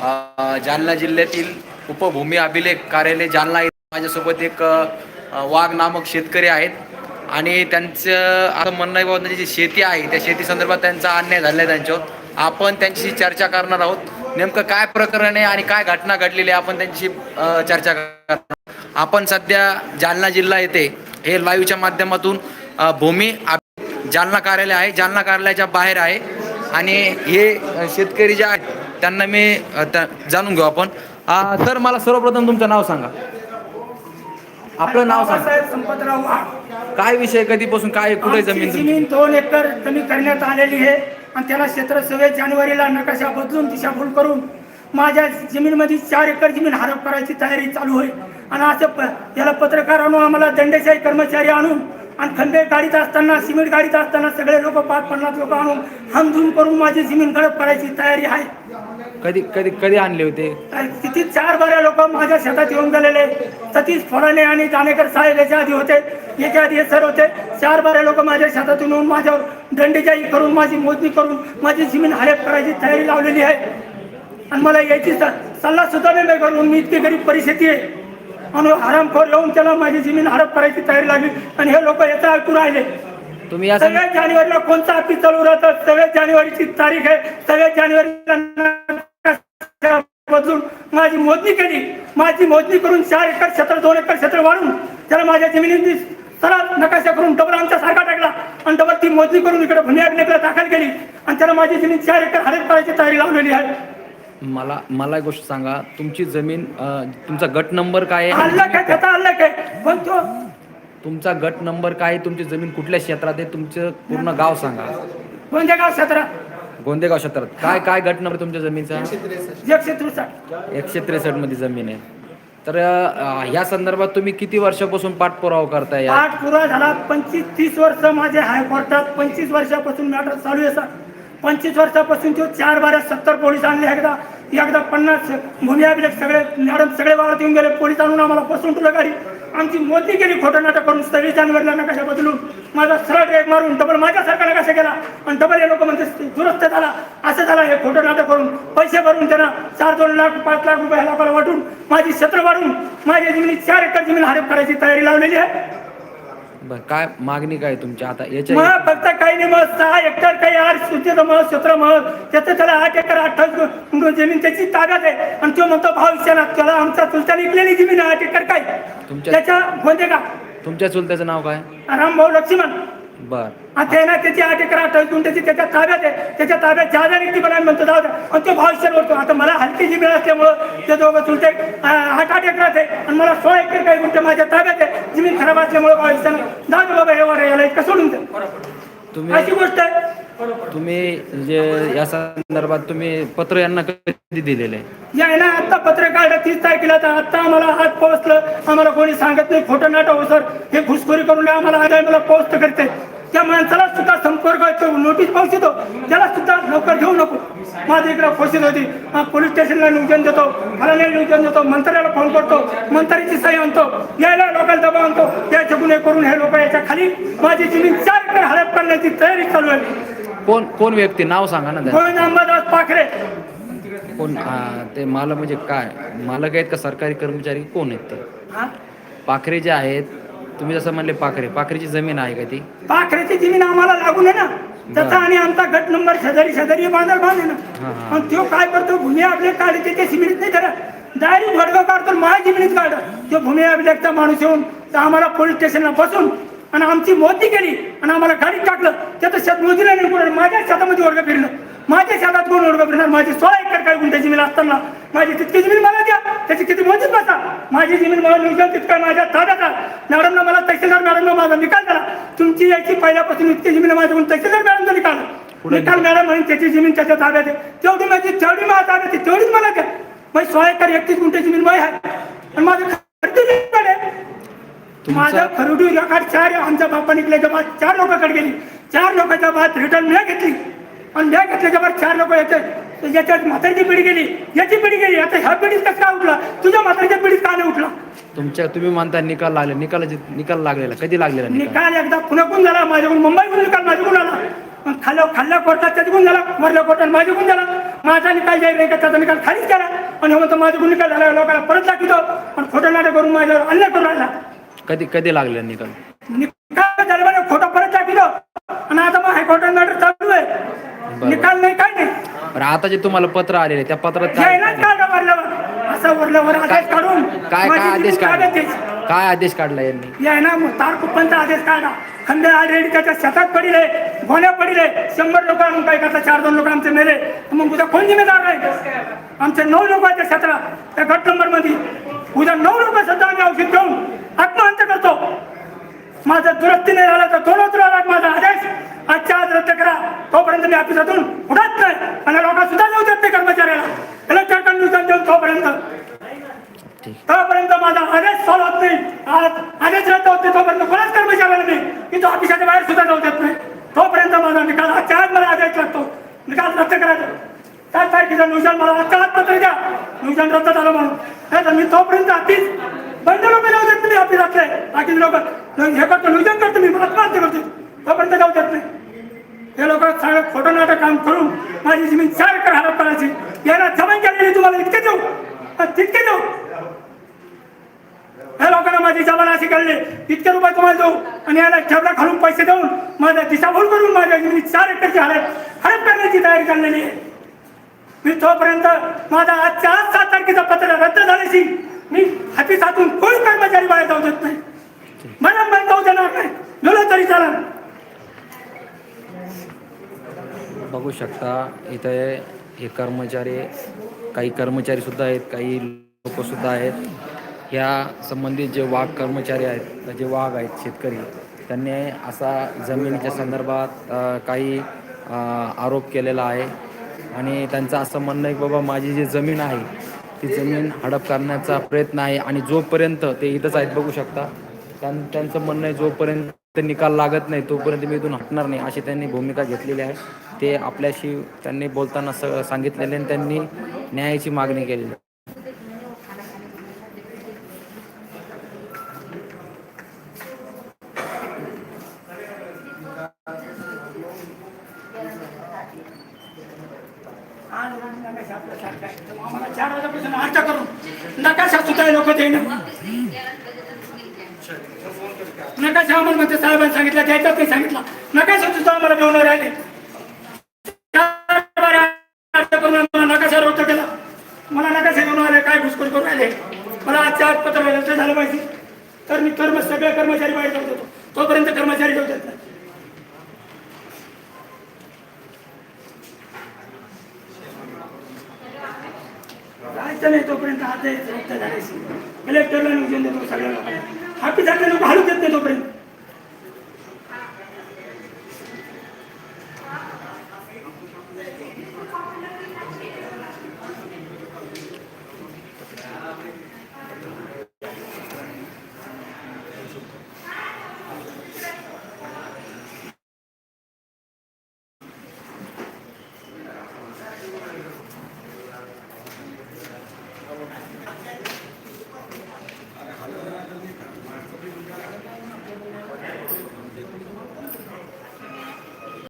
जालना जिल्ह्यातील उपभूमी अभिलेख कार्यालय जालना येथे माझ्यासोबत एक वाघ नामक शेतकरी आहेत. आणि त्यांचं असं म्हणणं आहे बाबा त्यांची जी शेती आहे त्या शेती संदर्भात त्यांचा अन्याय झालेला आहे त्यांच्यावर. आपण त्यांच्याशी चर्चा करणार आहोत. नेमकं काय प्रकरण आहे आणि काय घटना घडलेली आहे आपण त्यांच्याशी चर्चा करणार आहोत. आपण सध्या जालना जिल्हा येथे हे लाईव्हच्या माध्यमातून भूमी जालना कार्यालय आहे. जालना कार्यालयाच्या बाहेर आहे. आणि हे शेतकरी जे आहेत त्यांना मी जाणून घेऊ आपण. सर मला सर्वप्रथम तुमचं नाव सांगा. आपलं नाव सांगा. संपतराव काय विषय कधीपासून? काय कुठे जमीन? जमीन दोन एकर कमी करण्यात आलेली आहे आणि त्याला क्षेत्र सव्वीस जानेवारीला नकाशा बदलून दिशाभूल करून माझ्या जमीनमध्ये चार एकर जमीन हडप करायची तयारी चालू आहे. आणि असं याला पत्रकार आणून आम्हाला दंडेशाही कर्मचारी आणून आणि खंबे गाडीत असताना सिमेंट गाडीत असताना सगळे लोक पाच पन्नास लोक आणून हमधूम करून माझी जमीन खडप करायची तयारी आहे. कधी कधी कधी आणले होते? किती चार बारा लोक माझ्या शेतात येऊन गेलेले. सतीश फोडाणे आणि दाणेकर साहेब याच्या आधी होते याच्या आधी सर होते. चार बारा लोक माझ्या शेतातून येऊन माझ्यावर दंडेजाई करून माझी मोजणी करून माझी जमीन हडप करायची तयारी लावलेली आहे. आणि मला याची सल्ला सुद्धा नाही करून मी इतकी गरीब परिस्थिती आहे. आणि हरामखोर येऊन त्याला माझी जमीन हडप करायची तयारी लागली. आणि हे लोक याचा ऐकून राहिले. तुम्ही या सं- सगळ्यात जानेवारीला कोणता ऑफिस चालू राहतं? सगळ्यात जानेवारीची तारीख आहे. सगळ्यात जानेवारीला बदलून माझी मोजणी केली. माझी मोजणी करून चार एकर क्षेत्र दोन एकर क्षेत्र वाढून त्याला माझ्या जमिनीची सरळ नकाशा करून डबल आमच्या सारखा टाकला. आणि डबल ती मोजणी करून इकडे भूमी अभिलेखला दाखल केली. आणि त्याला माझी जमीन चार एकर हडप करायची तयारी लावलेली आहे. मला मला एक गोष्ट सांगा. तुमची जमीन अ, तुमचा गट नंबर काय काय त्याचा काय पण तो तुमचा गट नंबर काय आहे? तुमची जमीन कुठल्या क्षेत्रात आहे? तुमचं पूर्ण गाव सांगा. कोणत्या गाव क्षेत्र. गोंदेगाव क्षेत्रात काय काय गट नंबर तुमच्या जमीनचा? एकशे त्रेसष्ट. एकशे त्रेसष्टमध्ये जमीन आहे. तर अ, या संदर्भात तुम्ही किती वर्षापासून पाठपुरावा करताय? या आठ पुरा झाला पंचवीस तीस वर्ष माझे हायकोर्टात. पंचवीस वर्षापासून मॅटर चालू आहे सर. पंचवीस वर्षापासून तो चार बारा सत्तर पोलीस आणले एकदा एकदा पन्नास भूमी अभिलेख सगळे मॅडम सगळे वावरात येऊन गेले. पोलीस आणून आम्हाला बसून तुला गाडी आमची मोदी केली खोटं नाटक करून सव्वीस जानेवारीला नकाशा बदलून. माझा सरळ ट्रेक मारून डबल माझ्यासारखा नकाशा केला. आणि डबल हे लोक म्हणते दुरुस्त झाला असं झाला हे खोटं नाटक करून. पैसे भरून त्यांना चार दोन लाख पाच लाख रुपये लोकांना वाटून माझी शत्र वाढून माझ्या जमिनी चार एकर जमीन हडप करायची तयारी लावलेली आहे. बरं काय मागणी काय तुमची? आता याच्या मग फक्त काही नाही मग सहा हेक्टर काही आठ सुतीचं मळ क्षेत्र मळ त्याचं त्याला आठ एकर अठ्ठावीस जमीन त्याची ताब्यात आहे. आणि तो म्हणतो भाव विचारा त्याला आमचा चुलता निघलेली जमीन आहे आठ एकर काय? तुमच्या- त्याच्या कोणते का? तुमच्या चुलत्याचं नाव काय? रामभाऊ लक्ष्मण. बर. आता ना त्याची आठ एकर अठ्ठावीस गुंठ्याची त्याच्या ताब्यात आहे. त्याच्या ताब्यात जागा निघती पण आम्ही म्हणतो जाऊ द्या. आणि तो भाव विचार करतो आता मला हलकी जमीन असल्यामुळं ते दोघं चुलते आठ आठ एकरात आहे आणि मला सोळा एकर काही गुंठे माझ्या ताब्यात आहे. जमीन खराब असल्यामुळं भाव विचार जाऊ दे बाबा हे वर याला इतकं सोडून दे तुम्ही अशी गोष्ट आहे. तुम्ही जे या संदर्भात तुम्ही पत्र यांना कधी दिलेलं? आहे या आहे ना आता पत्रकार तीस तारखेला तर आता आम्हाला आज पोहोचलं. आम्हाला कोणी सांगत नाही खोटं नाटक हो सर. हे घुसखोरी करून आम्हाला आज मला पोहोचत करते. त्या माणसाला सुद्धा संपर्क नोटीस पोहोचतो त्याला सुद्धा लवकर घेऊ नको. माझी इकडे खोशीत होती. हा, पोलीस स्टेशनला नियोजन देतो. फलाने नियोजन देतो. मंत्र्याला फोन करतो. मंत्र्याची सही आणतो. यायला लोकांना दबाव आणतो. त्याचे गुन्हे करून हे लोक याच्या खाली माझी जमीन चार एकर हडप करण्याची तयारी चालू आहे. कोण कोण व्यक्ती? नाव सांगा ना गोविंद अंबादास पाखरे. कोण? हा, ते मालक म्हणजे काय? मालक आहेत का सरकारी कर्मचारी? कोण आहेत ते? पाखरे जे आहेत तुम्ही जसं म्हणले पाखरे पाखरेची जमीन आहे का ती? पाखरेची जमीन आम्हाला लागून आहे ना. त्याचा आणि आमचा गट नंबर शेजारी शेजारी बांधर बांध आहे हा, ना. आणि तो काय करतो भूमी अभिलेख काढले त्याच्या सिमिनीत नाही करत डायरेक्ट भडगाव काढतो माझ्या जमिनीत काढत तो भूमी अभिलेखचा माणूस येऊन तर आम्हाला पोलीस स्टेशनला बसून आणि आमची मोदी केली आणि आम्हाला गाडीत टाकलं. त्याचं शेत मोदीला नाही कोण माझ्या शेतामध्ये वर्ग फिरलं. माझ्या शेतात कोण वर्ग फिरणार? माझी सोळा एकर काय गुंठे जमीन असताना. माझी तितकी जमीन मला द्या. त्याची किती मोदीत बसा. माझी जमीन मला नियोजन तितकं माझ्या ताब्यात आहे. मॅडमला मला तहसीलदार मॅडमला माझा निकाल झाला तुमची याची पहिल्यापासून इतकी जमीन माझ्याकडून. तहसीलदार मॅडमचा निकाल. निकाल. मॅडम म्हणून त्याची जमीन त्याच्या ताब्यात आहे. तेवढी माझी तेवढी माझ्या ताब्यात आहे तेवढीच मला द्या. माझी सोळा एकर एकतीस गुंठे जमीन माझी आहे. आणि माझं आहे. माझं खरुडी रेकॉर्ड चार. आमच्या बाप्पा निघल्याच्या बाद चार लोकांकडे गेली. चार लोकांच्या बाद रिटर्न मी घेतली. आणि मी घेतल्याच्या बाद चार लोक येते. याच्यात म्हातारीची पिढी गेली याची पिढी गेली आता ह्या पिढीत कसं काय उठला? तुझ्या म्हातारीच्या पिढीत का नाही उठला? तुमच्या तुम्ही म्हणता निकाल लागले निकालाचे निकाल लागलेला कधी लागलेला निकाल? निकाल एकदा पुण्याकडून झाला माझ्याकडून मुंबईकडून निकाल माझ्याकडून आला. मग खाल्ल्या खाल्ल्या कोर्टात त्याच्याकडून झाला वरल्या कोर्टात माझ्याकडून झाला. माझा निकाल जाहीर नाही का त्याचा निकाल खालीच केला आणि म्हणतो माझा गुन्हा निकाल झाला लोकांना परत दाखवतो. पण खोटं नाटक करून माझ्यावर अन्याय करून राहिला. कधी कधी लागले निकाल? निकाल झाला खोटं परत दाखवतो. आणि आता मग हायकोर्टात मॅटर चालू आहे. निकाल नाही काय नाही. बरं आता जे तुम्हाला पत्र आलेले त्या पत्रात काय यायलाच वरल्यावर असं वरल्यावर आदेश काढून काय माझी काय आदेश काढला. काय आदेश काढला यांनी? या ना तार कुप्पनचा आदेश काढला खंडे ऑलरेडी त्याच्या शेतात पडिले गोण्या पडिले. शंभर लोक आणून काय करता? चार दोन लोक आमचे मेले. तर मग उद्या कोण जिम्मेदार राहील आमचे नऊ लोक आहेत त्या क्षेत्रात त्या गट नंबरमध्ये उद्या नऊ लोक सध्या आम्ही औषध घेऊन आत्महत्या करतो. माझा दुरुस्ती नाही झाला तर दोन राहिला माझा आदेश आजच्या आज रद्द करा. तोपर्यंत मी ऑफिसातून उडत नाही आणि लोक सुद्धा जाऊ देत नाही कर्मचाऱ्याला. कलेक्टर कंडिशन देऊन तोपर्यंत. तोपर्यंत माझा आदेश सॉल्व होत नाही. आज आदेश रद्द होते तोपर्यंत कोणाच कर्मचाऱ्याला नाही. की तो ऑफिसाच्या बाहेर सुद्धा जाऊ देत नाही. तोपर्यंत माझा निकाल आजच्या आज मला आदेश लागतो. निकाल रद्द करायचा. त्या तारखेचा नियोजन मला आजच्या आज पत्र द्या. नियोजन रद्द झालं म्हणून. नाही तर मी तोपर्यंत आधीच बंद लोक जाऊ देत नाही ऑफिसातले. बाकी लोक हे करतो नियोजन करतो मी आत्महत्या करतो तोपर्यंत जाऊ देत नाही. हे लोक सगळं खोटं नाटक काम करून माझी जमीन चार एकर हडप करायची याला जमीन केलेली तुम्हाला इतके देऊ. आणि तितके देऊ. या लोकांना माझी जबान अशी कळली इतके रुपये तुम्हाला देऊ आणि याला ठेवला खालून पैसे देऊन माझा दिशाभूल करून माझ्या जमिनी चार एकरची हडप हडप करण्याची तयारी करलेली आहे. मी तोपर्यंत माझा आजच्या आज सात तारखेचा पत्र रद्द झाल्याची मी हातीसातून कोणी कर्मचारी बाहेर जाऊ देत नाही. देणार नाही. गेलो तरी चालेल बघू शकता इथे हे कर्मचारी काही कर्मचारी सुद्धा आहेत काही लोक सुद्धा आहेत. या संबंधित जे वाघ कर्मचारी आहेत जे वाघ आहेत शेतकरी त्यांनी असा जमिनीच्या संदर्भात काही आरोप केलेला आहे. आणि त्यांचं असं म्हणणं आहे की बाबा माझी जी जमीन आहे ती जमीन हडप करण्याचा प्रयत्न आहे आणि जोपर्यंत ते इथंच आहेत बघू शकता. त्यांचं म्हणणं आहे जोपर्यंत निकाल लागत नाही तोपर्यंत मी इथून हटणार नाही अशी त्यांनी भूमिका घेतलेली आहे. ते आपल्याशी त्यांनी बोलताना स सांगितलेले आणि त्यांनी न्यायाची मागणी केलेली आहे. करून नकाशा सुद्धा लोक देईन नकाशा आम्हाला म्हणते साहेबांनी सांगितलं द्यायचं ते सांगितलं. नकाशा सुद्धा आम्हाला घेऊन राहिले. चार बारा आरटा नकाशा रोट केला मला नकाशा घेऊन आले काय घुसखोर करून राहिले. मला आज चार पत्र रद्द झालं पाहिजे. तर मी कर्म सगळे कर्मचारी बाहेर जाऊ देतो. तोपर्यंत कर्मचारी जाऊ देत नाही. जायचं नाही तोपर्यंत आता कलेक्टरला नियोजन देतो सगळ्या लोकांना